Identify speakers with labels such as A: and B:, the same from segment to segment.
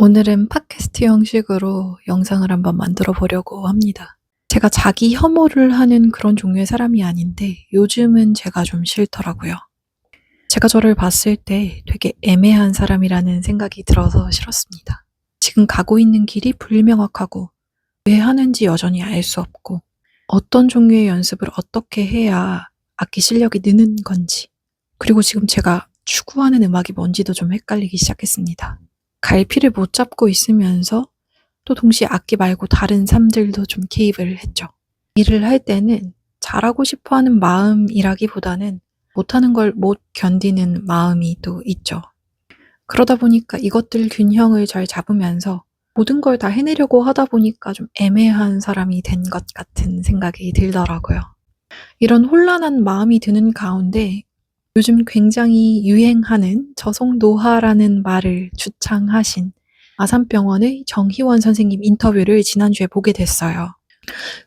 A: 오늘은 팟캐스트 형식으로 영상을 한번 만들어 보려고 합니다. 제가 자기 혐오를 하는 그런 종류의 사람이 아닌데 요즘은 제가 좀 싫더라고요. 제가 저를 봤을 때 되게 애매한 사람이라는 생각이 들어서 싫었습니다. 지금 가고 있는 길이 불명확하고 왜 하는지 여전히 알 수 없고 어떤 종류의 연습을 어떻게 해야 악기 실력이 느는 건지 그리고 지금 제가 추구하는 음악이 뭔지도 좀 헷갈리기 시작했습니다. 갈피를 못 잡고 있으면서 또 동시에 악기 말고 다른 삶들도 좀 개입을 했죠. 일을 할 때는 잘하고 싶어 하는 마음이라기보다는 못하는 걸 못 견디는 마음이 또 있죠. 그러다 보니까 이것들 균형을 잘 잡으면서 모든 걸 다 해내려고 하다 보니까 좀 애매한 사람이 된 것 같은 생각이 들더라고요. 이런 혼란한 마음이 드는 가운데 요즘 굉장히 유행하는 저속 노화라는 말을 주창하신 아산병원의 정희원 선생님 인터뷰를 지난주에 보게 됐어요.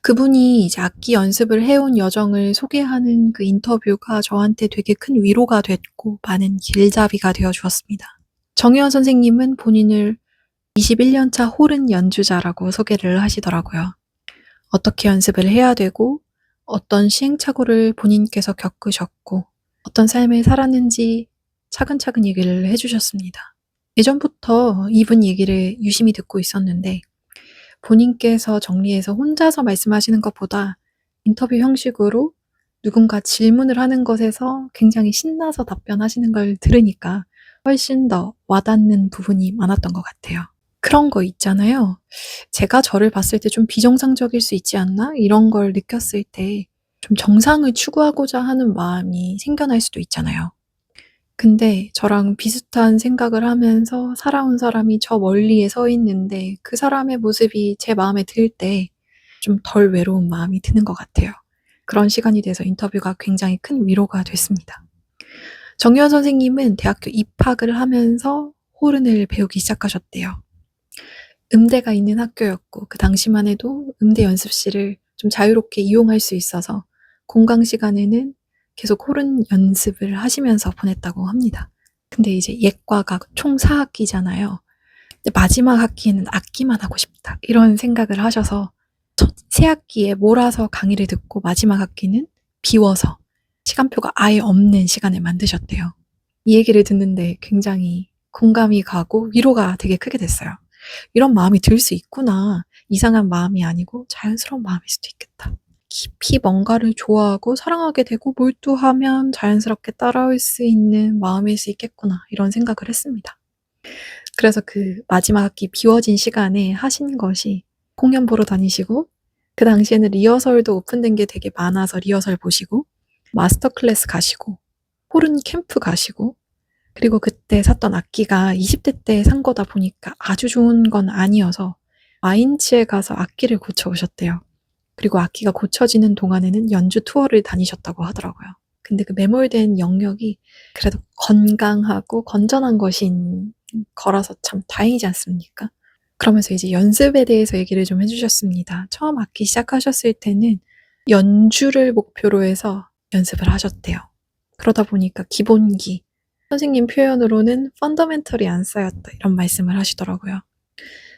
A: 그분이 이제 악기 연습을 해온 여정을 소개하는 그 인터뷰가 저한테 되게 큰 위로가 됐고 많은 길잡이가 되어 주었습니다. 정희원 선생님은 본인을 21년차 호른 연주자라고 소개를 하시더라고요. 어떻게 연습을 해야 되고 어떤 시행착오를 본인께서 겪으셨고 어떤 삶을 살았는지 차근차근 얘기를 해주셨습니다. 예전부터 이분 얘기를 유심히 듣고 있었는데 본인께서 정리해서 혼자서 말씀하시는 것보다 인터뷰 형식으로 누군가 질문을 하는 것에서 굉장히 신나서 답변하시는 걸 들으니까 훨씬 더 와닿는 부분이 많았던 것 같아요. 그런 거 있잖아요. 제가 저를 봤을 때 좀 비정상적일 수 있지 않나? 이런 걸 느꼈을 때 좀 정상을 추구하고자 하는 마음이 생겨날 수도 있잖아요. 근데 저랑 비슷한 생각을 하면서 살아온 사람이 저 멀리에 서 있는데 그 사람의 모습이 제 마음에 들 때 좀 덜 외로운 마음이 드는 것 같아요. 그런 시간이 돼서 인터뷰가 굉장히 큰 위로가 됐습니다. 정유현 선생님은 대학교 입학을 하면서 호른을 배우기 시작하셨대요. 음대가 있는 학교였고 그 당시만 해도 음대 연습실을 좀 자유롭게 이용할 수 있어서 공강 시간에는 계속 호른 연습을 하시면서 보냈다고 합니다. 근데 이제 예과가 총 4학기잖아요. 근데 마지막 학기에는 악기만 하고 싶다. 이런 생각을 하셔서 첫 세 학기에 몰아서 강의를 듣고 마지막 학기는 비워서 시간표가 아예 없는 시간을 만드셨대요. 이 얘기를 듣는데 굉장히 공감이 가고 위로가 되게 크게 됐어요. 이런 마음이 들 수 있구나. 이상한 마음이 아니고 자연스러운 마음일 수도 있겠다. 깊이 뭔가를 좋아하고 사랑하게 되고 몰두하면 자연스럽게 따라올 수 있는 마음일 수 있겠구나. 이런 생각을 했습니다. 그래서 그 마지막 학기 비워진 시간에 하신 것이 공연 보러 다니시고 그 당시에는 리허설도 오픈된 게 되게 많아서 리허설 보시고 마스터 클래스 가시고 호른 캠프 가시고 그리고 그때 샀던 악기가 20대 때 산 거다 보니까 아주 좋은 건 아니어서 마인츠에 가서 악기를 고쳐 오셨대요. 그리고 악기가 고쳐지는 동안에는 연주 투어를 다니셨다고 하더라고요. 근데 그 매몰된 영역이 그래도 건강하고 건전한 것인 거라서 참 다행이지 않습니까? 그러면서 이제 연습에 대해서 얘기를 좀 해주셨습니다. 처음 악기 시작하셨을 때는 연주를 목표로 해서 연습을 하셨대요. 그러다 보니까 기본기, 선생님 표현으로는 펀더멘털이 안 쌓였다 이런 말씀을 하시더라고요.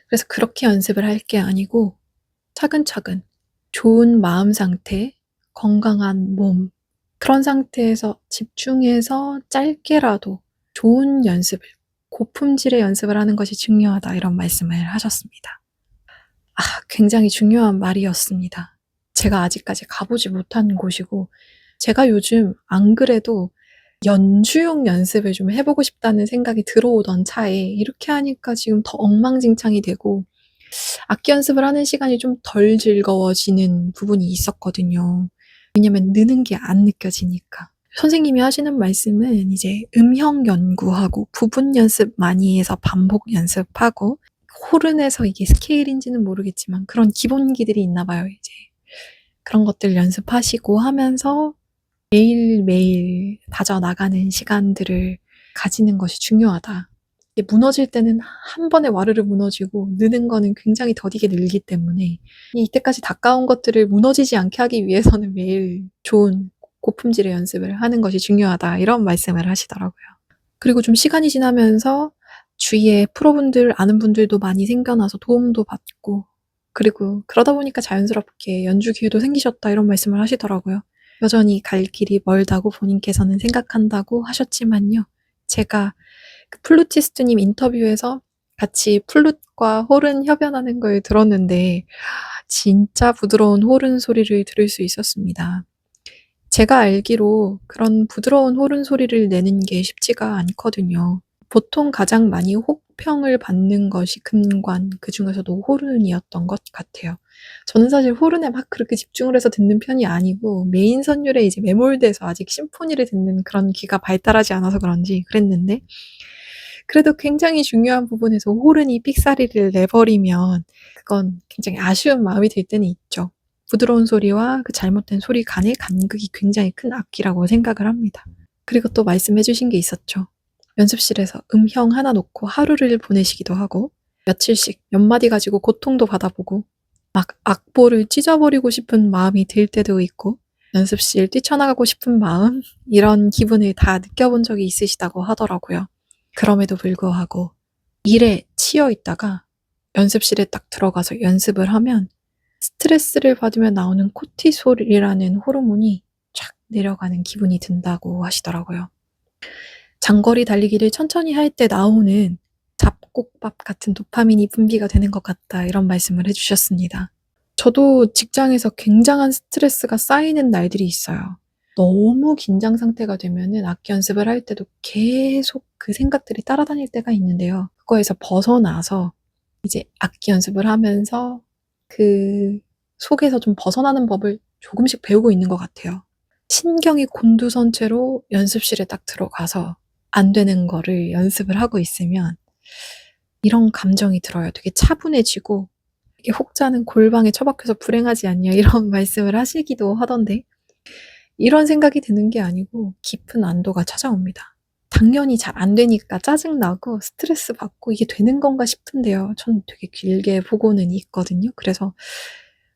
A: 그래서 그렇게 연습을 할 게 아니고 차근차근 좋은 마음 상태, 건강한 몸, 그런 상태에서 집중해서 짧게라도 좋은 연습을, 고품질의 연습을 하는 것이 중요하다. 이런 말씀을 하셨습니다. 아, 굉장히 중요한 말이었습니다. 제가 아직까지 가보지 못한 곳이고, 제가 요즘 안 그래도 연주용 연습을 좀 해보고 싶다는 생각이 들어오던 차에 이렇게 하니까 지금 더 엉망진창이 되고, 악기 연습을 하는 시간이 좀 덜 즐거워지는 부분이 있었거든요. 왜냐면 느는 게 안 느껴지니까. 선생님이 하시는 말씀은 이제 음형 연구하고 부분 연습 많이 해서 반복 연습하고 호른에서 이게 스케일인지는 모르겠지만 그런 기본기들이 있나 봐요, 이제. 그런 것들 연습하시고 하면서 매일매일 다져나가는 시간들을 가지는 것이 중요하다. 무너질 때는 한 번에 와르르 무너지고 느는 거는 굉장히 더디게 늘기 때문에 이때까지 닦아온 것들을 무너지지 않게 하기 위해서는 매일 좋은 고품질의 연습을 하는 것이 중요하다 이런 말씀을 하시더라고요. 그리고 좀 시간이 지나면서 주위에 프로분들 아는 분들도 많이 생겨나서 도움도 받고 그리고 그러다 보니까 자연스럽게 연주 기회도 생기셨다 이런 말씀을 하시더라고요. 여전히 갈 길이 멀다고 본인께서는 생각한다고 하셨지만요. 제가 그 플루티스트님 인터뷰에서 같이 플룻과 호른 협연하는 걸 들었는데 진짜 부드러운 호른 소리를 들을 수 있었습니다. 제가 알기로 그런 부드러운 호른 소리를 내는 게 쉽지가 않거든요. 보통 가장 많이 혹평을 받는 것이 금관, 그 중에서도 호른이었던 것 같아요. 저는 사실 호른에 막 그렇게 집중을 해서 듣는 편이 아니고 메인 선율에 이제 매몰돼서 아직 심포니를 듣는 그런 귀가 발달하지 않아서 그런지 그랬는데 그래도 굉장히 중요한 부분에서 호른이 삑사리를 내버리면 그건 굉장히 아쉬운 마음이 들 때는 있죠. 부드러운 소리와 그 잘못된 소리 간의 간극이 굉장히 큰 악기라고 생각을 합니다. 그리고 또 말씀해 주신 게 있었죠. 연습실에서 음형 하나 놓고 하루를 보내시기도 하고 며칠씩 몇 마디 가지고 고통도 받아보고 막 악보를 찢어버리고 싶은 마음이 들 때도 있고 연습실 뛰쳐나가고 싶은 마음 이런 기분을 다 느껴본 적이 있으시다고 하더라고요. 그럼에도 불구하고 일에 치여 있다가 연습실에 딱 들어가서 연습을 하면 스트레스를 받으면 나오는 코티솔이라는 호르몬이 쫙 내려가는 기분이 든다고 하시더라고요. 장거리 달리기를 천천히 할 때 나오는 잡곡밥 같은 도파민이 분비가 되는 것 같다 이런 말씀을 해주셨습니다. 저도 직장에서 굉장한 스트레스가 쌓이는 날들이 있어요. 너무 긴장 상태가 되면은 악기 연습을 할 때도 계속 그 생각들이 따라다닐 때가 있는데요. 그거에서 벗어나서 이제 악기 연습을 하면서 그 속에서 좀 벗어나는 법을 조금씩 배우고 있는 것 같아요. 신경이 곤두선 채로 연습실에 딱 들어가서 안 되는 거를 연습을 하고 있으면 이런 감정이 들어요. 되게 차분해지고 이게 혹자는 골방에 처박혀서 불행하지 않냐 이런 말씀을 하시기도 하던데 이런 생각이 드는 게 아니고 깊은 안도가 찾아옵니다. 당연히 잘 안 되니까 짜증나고 스트레스 받고 이게 되는 건가 싶은데요. 전 되게 길게 보고는 있거든요. 그래서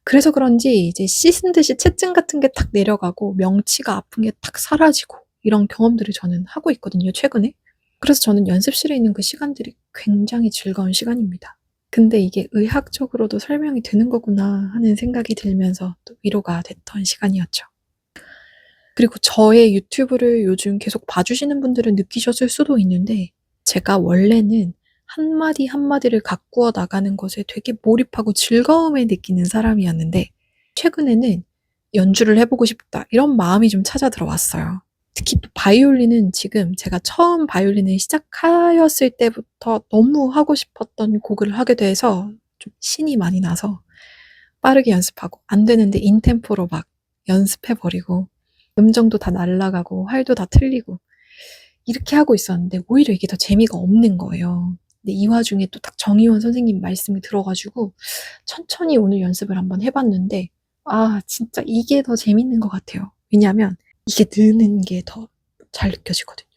A: 그래서 그런지 이제 씻은 듯이 채증 같은 게 탁 내려가고 명치가 아픈 게 탁 사라지고 이런 경험들을 저는 하고 있거든요. 최근에. 그래서 저는 연습실에 있는 그 시간들이 굉장히 즐거운 시간입니다. 근데 이게 의학적으로도 설명이 되는 거구나 하는 생각이 들면서 또 위로가 됐던 시간이었죠. 그리고 저의 유튜브를 요즘 계속 봐주시는 분들은 느끼셨을 수도 있는데 제가 원래는 한마디 한마디를 가꾸어 나가는 것에 되게 몰입하고 즐거움을 느끼는 사람이었는데 최근에는 연주를 해보고 싶다 이런 마음이 좀 찾아 들어왔어요. 특히 또 바이올린은 지금 제가 처음 바이올린을 시작하였을 때부터 너무 하고 싶었던 곡을 하게 돼서 좀 신이 많이 나서 빠르게 연습하고 안 되는데 인템포로 막 연습해버리고 음정도 다 날라가고 활도 다 틀리고 이렇게 하고 있었는데 오히려 이게 더 재미가 없는 거예요. 근데 이 와중에 또 딱 정희원 선생님 말씀이 들어가지고 천천히 오늘 연습을 한번 해봤는데 아 진짜 이게 더 재밌는 것 같아요. 왜냐하면 이게 느는 게 더 잘 느껴지거든요.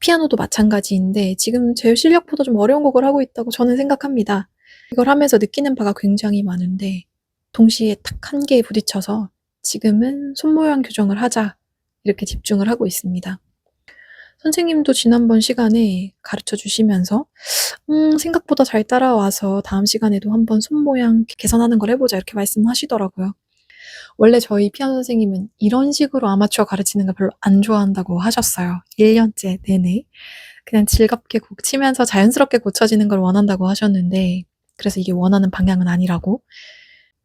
A: 피아노도 마찬가지인데 지금 제 실력보다 좀 어려운 곡을 하고 있다고 저는 생각합니다. 이걸 하면서 느끼는 바가 굉장히 많은데 동시에 딱한 개에 부딪혀서 지금은 손모양 교정을 하자 이렇게 집중을 하고 있습니다. 선생님도 지난번 시간에 가르쳐 주시면서 음, 생각보다 잘 따라와서 다음 시간에도 한번 손모양 개선하는 걸 해보자 이렇게 말씀하시더라고요. 원래 저희 피아노 선생님은 이런 식으로 아마추어 가르치는 걸 별로 안 좋아한다고 하셨어요. 1년째 내내. 그냥 즐겁게 곡 치면서 자연스럽게 고쳐지는 걸 원한다고 하셨는데, 그래서 이게 원하는 방향은 아니라고.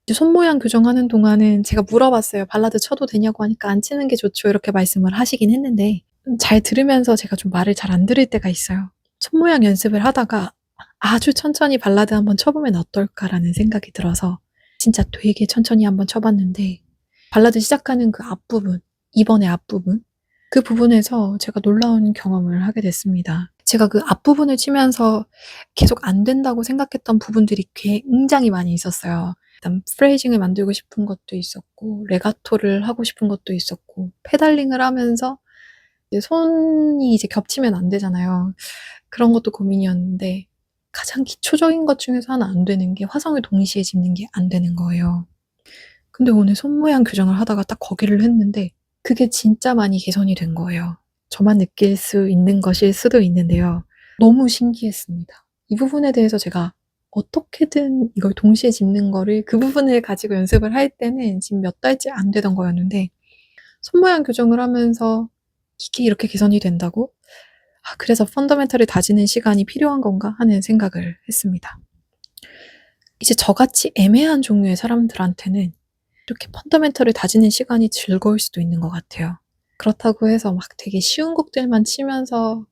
A: 이제 손모양 교정하는 동안은 제가 물어봤어요. 발라드 쳐도 되냐고 하니까 안 치는 게 좋죠. 이렇게 말씀을 하시긴 했는데, 잘 들으면서 제가 좀 말을 잘 안 들을 때가 있어요. 손 모양 연습을 하다가 아주 천천히 발라드 한번 쳐보면 어떨까라는 생각이 들어서 진짜 되게 천천히 한번 쳐봤는데 발라드 시작하는 그 앞부분, 2번의 앞부분 그 부분에서 제가 놀라운 경험을 하게 됐습니다. 제가 그 앞부분을 치면서 계속 안 된다고 생각했던 부분들이 굉장히 많이 있었어요. 일단 프레이징을 만들고 싶은 것도 있었고 레가토를 하고 싶은 것도 있었고 페달링을 하면서 이제 손이 이제 겹치면 안 되잖아요. 그런 것도 고민이었는데 가장 기초적인 것 중에서 하나 안 되는 게 화성을 동시에 짚는 게 안 되는 거예요. 근데 오늘 손 모양 교정을 하다가 딱 거기를 했는데 그게 진짜 많이 개선이 된 거예요. 저만 느낄 수 있는 것일 수도 있는데요. 너무 신기했습니다. 이 부분에 대해서 제가 어떻게든 이걸 동시에 짚는 거를 그 부분을 가지고 연습을 할 때는 지금 몇 달째 안 되던 거였는데 손모양 교정을 하면서 이게 이렇게 개선이 된다고? 아, 그래서 펀더멘털을 다지는 시간이 필요한 건가 하는 생각을 했습니다. 이제 저같이 애매한 종류의 사람들한테는 이렇게 펀더멘털을 다지는 시간이 즐거울 수도 있는 것 같아요. 그렇다고 해서 막 되게 쉬운 곡들만 치면서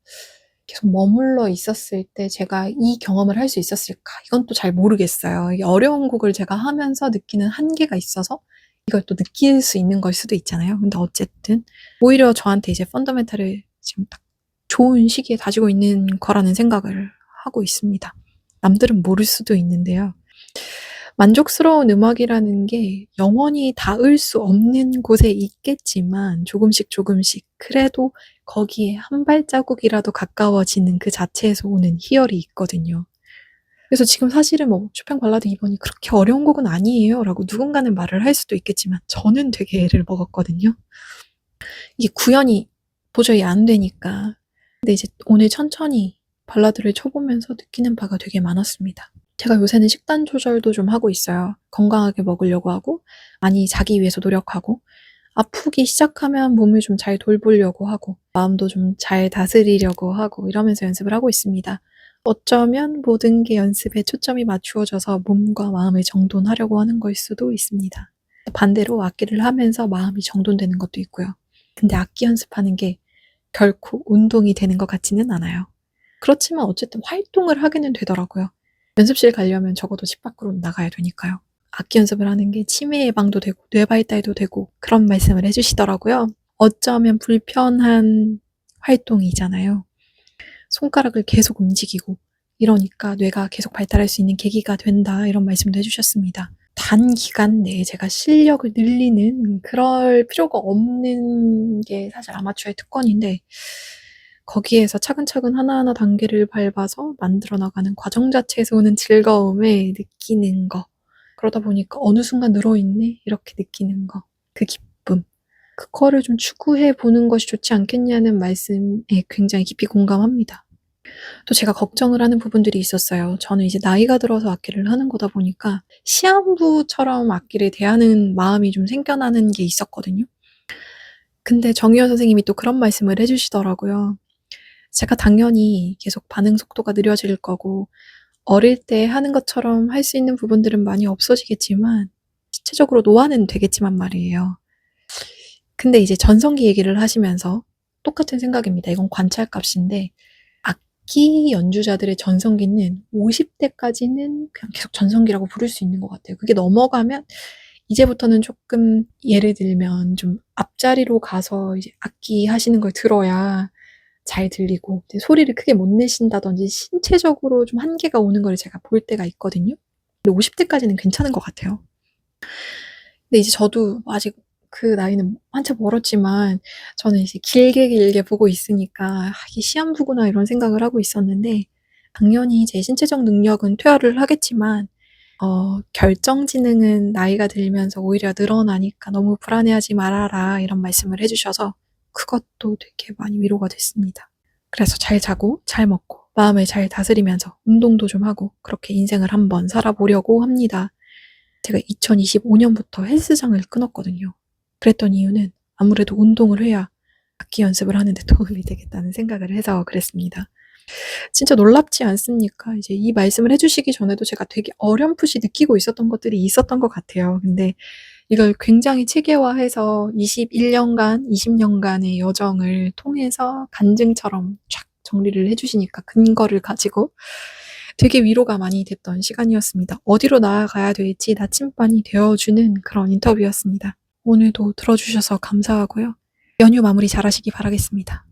A: 계속 머물러 있었을 때 제가 이 경험을 할 수 있었을까? 이건 또 잘 모르겠어요. 이 어려운 곡을 제가 하면서 느끼는 한계가 있어서 이걸 또 느낄 수 있는 걸 수도 있잖아요. 근데 어쨌든 오히려 저한테 이제 펀더멘탈을 지금 딱 좋은 시기에 다지고 있는 거라는 생각을 하고 있습니다. 남들은 모를 수도 있는데요. 만족스러운 음악이라는 게 영원히 닿을 수 없는 곳에 있겠지만 조금씩 조금씩 그래도 거기에 한 발자국이라도 가까워지는 그 자체에서 오는 희열이 있거든요. 그래서 지금 사실은 뭐 쇼팽 발라드 2번이 그렇게 어려운 곡은 아니에요 라고 누군가는 말을 할 수도 있겠지만 저는 되게 애를 먹었거든요. 이게 구현이 도저히 안 되니까. 근데 이제 오늘 천천히 발라드를 쳐보면서 느끼는 바가 되게 많았습니다. 제가 요새는 식단 조절도 좀 하고 있어요. 건강하게 먹으려고 하고, 많이 자기 위해서 노력하고, 아프기 시작하면 몸을 좀 잘 돌보려고 하고, 마음도 좀 잘 다스리려고 하고, 이러면서 연습을 하고 있습니다. 어쩌면 모든 게 연습에 초점이 맞추어져서 몸과 마음을 정돈하려고 하는 걸 수도 있습니다. 반대로 악기를 하면서 마음이 정돈되는 것도 있고요. 근데 악기 연습하는 게 결코 운동이 되는 것 같지는 않아요. 그렇지만 어쨌든 활동을 하게는 되더라고요. 연습실 가려면 적어도 집 밖으로 나가야 되니까요. 악기 연습을 하는 게 치매 예방도 되고 뇌 발달도 되고 그런 말씀을 해주시더라고요. 어쩌면 불편한 활동이잖아요. 손가락을 계속 움직이고 이러니까 뇌가 계속 발달할 수 있는 계기가 된다 이런 말씀도 해주셨습니다. 단기간 내에 제가 실력을 늘리는 그럴 필요가 없는 게 사실 아마추어의 특권인데 거기에서 차근차근 하나하나 단계를 밟아서 만들어 나가는 과정 자체에서 오는 즐거움을 느끼는 거. 그러다 보니까 어느 순간 늘어있네? 이렇게 느끼는 거. 그 기쁨. 그거를 좀 추구해 보는 것이 좋지 않겠냐는 말씀에 굉장히 깊이 공감합니다. 또 제가 걱정을 하는 부분들이 있었어요. 저는 이제 나이가 들어서 악기를 하는 거다 보니까 시한부처럼 악기를 대하는 마음이 좀 생겨나는 게 있었거든요. 근데 정유현 선생님이 또 그런 말씀을 해주시더라고요. 제가 당연히 계속 반응 속도가 느려질 거고, 어릴 때 하는 것처럼 할 수 있는 부분들은 많이 없어지겠지만, 신체적으로 노화는 되겠지만 말이에요. 근데 이제 전성기 얘기를 하시면서 똑같은 생각입니다. 이건 관찰 값인데, 악기 연주자들의 전성기는 50대까지는 그냥 계속 전성기라고 부를 수 있는 것 같아요. 그게 넘어가면 이제부터는 조금 예를 들면 좀 앞자리로 가서 이제 악기 하시는 걸 들어야 잘 들리고 소리를 크게 못 내신다든지 신체적으로 좀 한계가 오는 걸 제가 볼 때가 있거든요. 근데 50대까지는 괜찮은 것 같아요. 근데 이제 저도 아직 그 나이는 한참 멀었지만 저는 이제 길게 길게 보고 있으니까 아, 이게 시한부구나 이런 생각을 하고 있었는데 당연히 제 신체적 능력은 퇴화를 하겠지만 어, 결정지능은 나이가 들면서 오히려 늘어나니까 너무 불안해하지 말아라 이런 말씀을 해주셔서 그것도 되게 많이 위로가 됐습니다. 그래서 잘 자고 잘 먹고 마음을 잘 다스리면서 운동도 좀 하고 그렇게 인생을 한번 살아보려고 합니다. 제가 2025년부터 헬스장을 끊었거든요. 그랬던 이유는 아무래도 운동을 해야 악기 연습을 하는데 도움이 되겠다는 생각을 해서 그랬습니다. 진짜 놀랍지 않습니까? 이제 이 말씀을 해주시기 전에도 제가 되게 어렴풋이 느끼고 있었던 것들이 있었던 것 같아요. 근데 이걸 굉장히 체계화해서 21년간, 20년간의 여정을 통해서 간증처럼 쫙 정리를 해주시니까 근거를 가지고 되게 위로가 많이 됐던 시간이었습니다. 어디로 나아가야 될지 나침반이 되어주는 그런 인터뷰였습니다. 오늘도 들어주셔서 감사하고요. 연휴 마무리 잘 하시기 바라겠습니다.